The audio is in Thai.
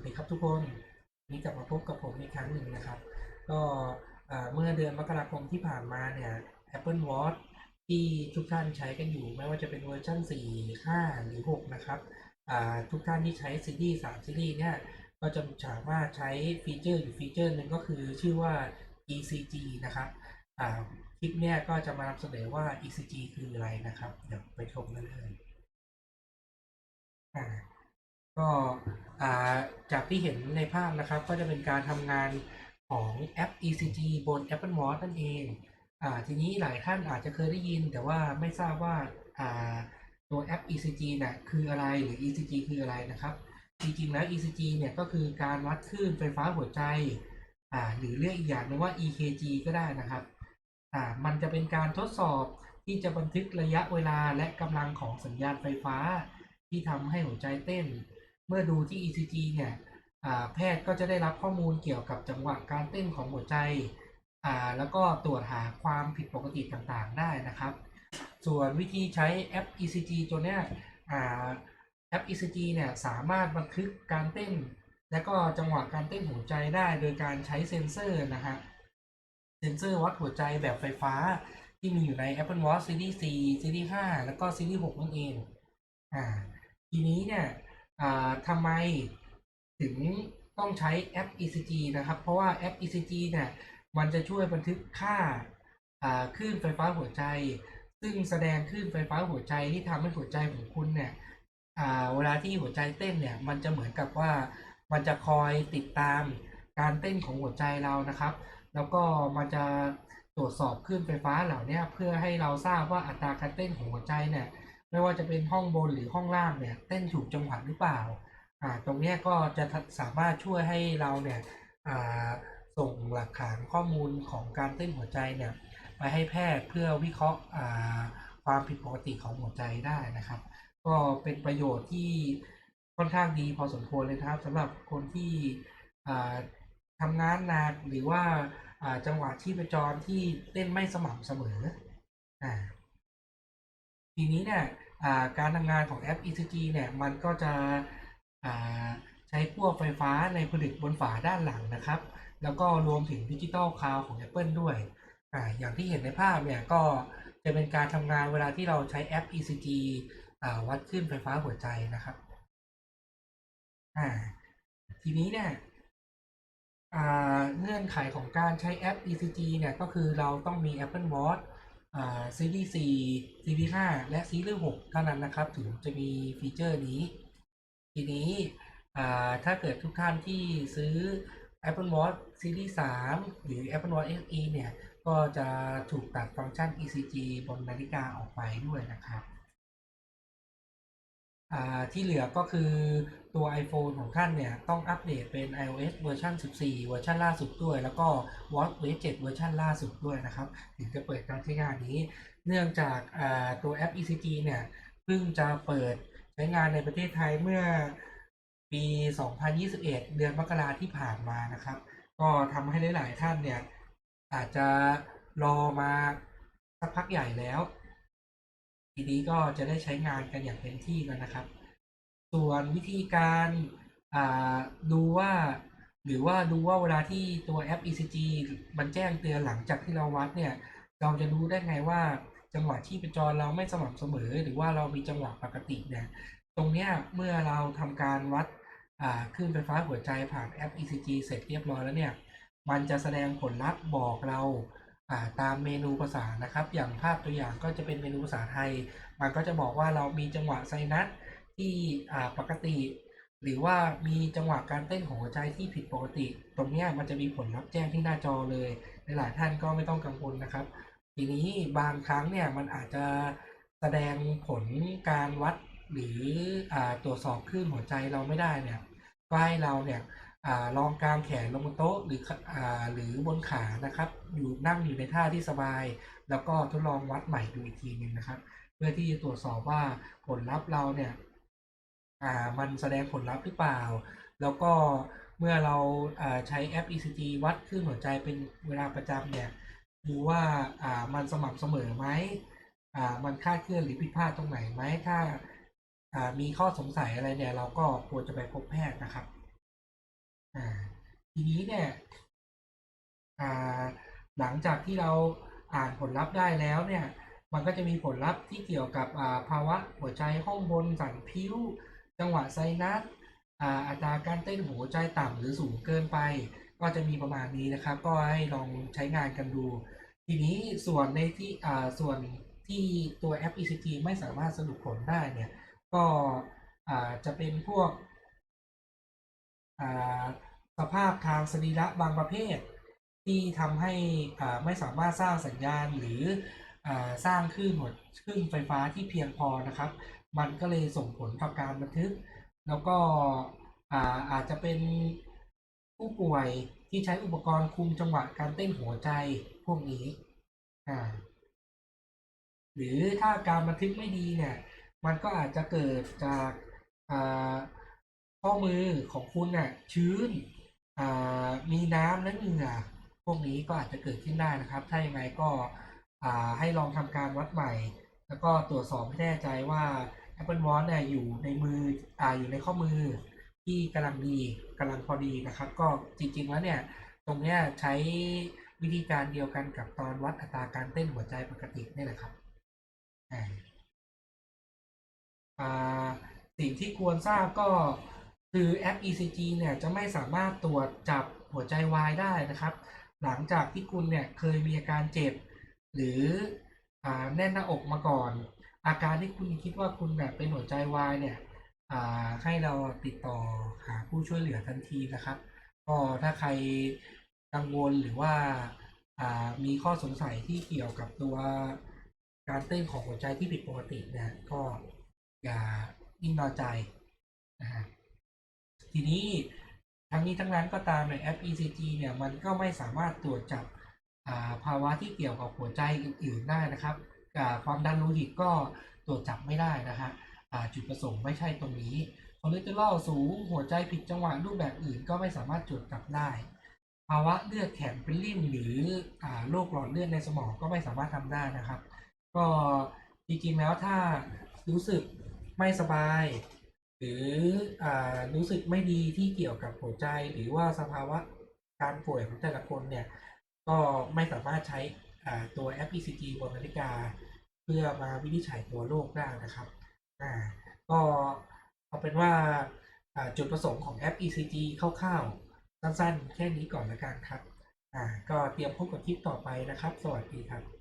วัสดีครับทุกคนนี้กลับมาพบกับผมอีกครั้งหนึ่งนะครับ ก็เมื่อเดือนมกราคมที่ผ่านมาเนี่ย Apple Watch ที่ทุกท่านใช้กันอยู่ไม่ว่าจะเป็นเวอร์ชัน4 5 หรือ 6 นะครับทุกท่านที่ใช้ซีรีส์3ซีรีส์เนี่ย ก็จะสามารถใช้ฟีเจอร์อยู่ฟีเจอร์หนึ่งก็คือชื่อว่า ECG นะครับคลิปเนี่ยก็จะมานำเสนอว่า ECG คืออะไรนะครับ เดี๋ยวไปชมกันเลยก็ จากที่เห็นในภาพนะครับ ก็จะเป็นการทำงานของแอป ECG บน Apple Watch นั่นเองอทีนี้หลายท่านอาจจะเคยได้ยิน แต่ว่าไม่ทราบว่าตัวแอป ECG น่ะคืออะไรหรือ ECG คืออะไรนะครับ จริงๆแล้ว ECG เนี่ยก็คือการวัดคลื่นไฟฟ้าหัวใจหรือเรียกอีกอย่างหนึงว่า EKG ก็ได้นะครับมันจะเป็นการทดสอบที่จะบันทึกระยะเวลาและกำลังของสัญญาณไฟฟ้า ที่ทำให้หัวใจเต้น เมื่อดูที่ ECG เนี่ยแพทย์ก็จะได้รับข้อมูลเกี่ยวกับจังหวะการเต้นของหัวใจ แล้วก็ตรวจหาความผิดปกติต่างๆได้นะครับ ส่วนวิธีใช้แอป ECG ตัวเนี้ยแอป ECG เนี่ยสามารถบันทึกการเต้น และก็จังหวะการเต้นหัวใจได้ โดยการใช้เซ็นเซอร์นะฮะเซ็นเซอร์วัดหัวใจแบบไฟฟ้าที่มีอยู่ใน Apple Watch Series 4 Series 5 แล้วก็ Series 6 นั่นเอง อ่า ทีนี้เนี่ย ทำไมถึงต้องใช้แอป ECG นะครับ เพราะว่าแอป ECG เนี่ยมันจะช่วยบันทึกค่าคลื่นไฟฟ้าหัวใจ ซึ่งแสดงคลื่นไฟฟ้าหัวใจที่ทำให้หัวใจของคุณเนี่ยเวลาที่หัวใจเต้นเนี่ยมันจะเหมือนกับว่ามันจะคอยติดตามการเต้นของหัวใจเรานะครับ แล้วก็มันจะตรวจสอบคลื่นไฟฟ้าเหล่านี้เพื่อให้เราทราบว่าอัตราการเต้นของหัวใจเนี่ย ไม่ว่าจะเป็นห้องบนหรือห้องล่างเนี่ยเต้นถูกจังหวะหรือเปล่าอ่าตรงนี้ก็จะสามารถช่วยให้เราเนี่ยอ่าส่งหลักฐานข้อมูลของการเต้นหัวใจเนี่ยไปให้แพทย์เพื่อวิเคราะห์อ่าความผิดปกติของหัวใจได้นะครับ ก็เป็นประโยชน์ที่ค่อนข้างดีพอสมควรเลยครับสำหรับคนที่อ่าทำงานหนักหรือว่าอ่าจังหวะที่ประจรที่เต้นไม่สม่ำเสมออ่าทีนี้เนี่ย การทำงานของแอป ECG เนี่ยมันก็จะใช้พวกไฟฟ้าในผลึกบนฝาด้านหลังนะครับ แล้วก็รวมถึงดิจิตอลคลาวของ Apple ด้วยออย่างที่เห็นในภาพเนี่ยก็จะเป็นการทำงานเวลาที่เราใช้แอป ECG อวัดคลื่นไฟฟ้าหัวใจนะครับทีนี้เนี่ยเงื่อนไขของการใช้แอป ECG เนี่ยก็คือเราต้องมี Apple Watch ซีรีส์4ซีรีส์5และซีรีส์6เท่านั้นนะครับ ถึงจะมีฟีเจอร์นี้ ทีนี้ถ้าเกิดทุกท่านที่ซื้อ Apple Watch Series 3 หรือ Apple Watch SE เนี่ย ก็จะถูกตัดฟังก์ชัน ECG บนนาฬิกาออกไปด้วยนะครับ ที่เหลือก็คือตัว iPhone ของท่านเนี่ย ต้องอัปเดตเป็น iOS เวอร์ชัน14 เวอร์ชันล่าสุดด้วย แล้วก็ WatchOS 7 เวอร์ชันล่าสุดด้วยนะครับ ถึงจะเปิดการใช้งานนี้ เนื่องจากตัวแอป ECG เนี่ยเพิ่งจะเปิดใช้งานในประเทศไทยเมื่อปี 2021 เดือนมกราที่ผ่านมานะครับ ก็ทำให้หลาย ๆ ท่านเนี่ย อาจจะรอมาสักพักใหญ่แล้ว ทีนี้ก็จะได้ใช้งานกันอย่างเต็มที่แล้วนะครับ ส่วนวิธีการดูว่าหรือว่าดูว่าเวลาที่ตัวแอป ECG มันแจ้งเตือนหลังจากที่เราวัดเนี่ย เราจะรู้ได้ไงว่าจังหวะที่ประจรเราไม่สม่ำเสมอ หรือว่าเรามีจังหวะปกติเนี่ยตรงเนี้ยเมื่อเราทำการวัดอ่าคลื่นไฟฟ้าหัวใจผ่านแอป ECG เสร็จเรียบร้อยแล้วเนี่ย มันจะแสดงผลลัพธ์บอกเรา ตามเมนูภาษานะครับ อย่างภาพตัวอย่างก็จะเป็นเมนูภาษาไทย มันก็จะบอกว่าเรามีจังหวะไซนัสที่ปกติ หรือว่ามีจังหวะการเต้นของหัวใจที่ผิดปกติ ตรงนี้มันจะมีผลลัพธ์แจ้งที่หน้าจอเลยหลายท่านก็ไม่ต้องกังวลนะครับ ทีนี้บางครั้งเนี่ยมันอาจจะแสดงผลการวัดหรืออตรวจสอบคลื่นหัวใจเราไม่ได้เนี่ยก็ให้เราเนี่ย อาลองกลางแขนลงบนโต๊ะหรืออหรือบนขานะครับ อยู่นั่งอยู่ในท่าที่สบาย แล้วก็ทดลองวัดใหม่ดูอีกทีหนึ่งนะครับ เพื่อที่จะตรวจสอบว่าผลลัพธ์เราเนี่ยมันแสดงผลลัพธ์หรือเปล่า แล้วก็เมื่อเราาใช้แอป ECG วัดคลื่นหัวใจเป็นเวลาประจำเนี่ยดูว่าามันสม่ำเสมอไหมมันคาดเคลื่อนหรือผิดพลาดตรงไหนไหมถ้าามีข้อสงสัยอะไรเนี่ยเราก็ควรจะไปพบแพทย์นะครับ อ่าทีนี้เนี่ยอ่าหลังจากที่เราอ่านผลลัพธ์ได้แล้วเนี่ย มันก็จะมีผลลัพธ์ที่เกี่ยวกับอ่าภาวะหัวใจห้องบนสั่นพิ้ว จังหวะไซนัสอ่าอัตราการเต้นหัวใจต่ำหรือสูงเกินไป ก็จะมีประมาณนี้นะครับ ก็ให้ลองใช้งานกันดู ทีนี้ส่วนในที่อ่าส่วนที่ตัวแอป ECG ไม่สามารถสรุปผลได้เนี่ย ก็อ่าจะเป็นพวก สภาพทางสรีระบางประเภท ที่ทำให้ไม่สามารถสร้างสัญญาณหรืออสร้างคลื่นหัวคลื่นไฟฟ้าที่เพียงพอนะครับ มันก็เลยส่งผลต่อการบันทึก แล้วก็อาอาจจะเป็นผู้ป่วยที่ใช้อุปกรณ์คุมจังหวะการเต้นหัวใจพวกนี้หรือถ้าการบันทึกไม่ดีเนี่ย มันก็อาจจะเกิดจากา ข้อมือของคุณน่ะชื้นมีน้ำและเหงื่อพวกนี้ก็อาจจะเกิดขึ้นได้นะครับ ถ้ายังไงก็ให้ลองทำการวัดใหม่ แล้วก็ตรวจสอบให้แน่ใจว่า Apple Watch เนี่ยอยู่ในมือออยู่ในข้อมือที่กำลังดีกำลังพอดีนะครับ ก็จริง ๆ แล้วเนี่ยตรงนี้ใช้วิธีการเดียวกันกับตอนวัดอัตราการเต้นหัวใจปกตินี่แหละครับสิ่งที่ควรทราบก็ คือแอป ECG เนี่ยจะไม่สามารถตรวจจับหัวใจวายได้นะครับ หลังจากที่คุณเนี่ยเคยมีอาการเจ็บ หรืออแน่นหน้าอกมาก่อน อาการที่คุณคิดว่าคุณแบบเป็นหัวใจวายเนี่ยให้เราติดต่อหาผู้ช่วยเหลือทันทีนะครับก็ถ้าใครกังวลหรือว่าามีข้อสงสัยที่เกี่ยวกับตัวการเต้นของหัวใจที่ผิดปกติเนี่ยก็อย่านิ่งนอนใจ ทีนี้ทั้งนี้ทั้งนั้นก็ตามในแอป ECG เนี่ยมันก็ไม่สามารถตรวจจับาภาวะที่เกี่ยวกับหัวใจอื่นๆได้นะครับ ความดันโลหิตก็ตรวจจับไม่ได้นะฮะจุดประสงค์ไม่ใช่ตรงนี้คอเลสเตอรอลสูงหัวใจผิดจังหวะรูปแบบอื่นก็ไม่สามารถตรวจจับได้ ภาวะเลือดแข็งเป็นริ่มหรืออโรคหลอดเลือดในสมองก็ไม่สามารถทำได้นะครับ ก็จริงๆแล้วถ้ารู้สึกไม่สบาย หรืออารู้สึกไม่ดีที่เกี่ยวกับหัวใจ หรือว่าสภาวะการป่วยของแต่ละคนเนี่ย ก็ไม่สามารถใช้อ่าตัวแอป ECG บนนาฬิกา เพื่อมาวินิจฉัยตัวโรคได้นะครับอ่าก็เอาเป็นว่าอ่าจุดประสงค์ของแอป ECG คร่าวๆ สั้นๆ แค่นี้ก่อนละกันครับอ่าก็เตรียมพบกับคลิปต่อไปนะครับ สวัสดีครับ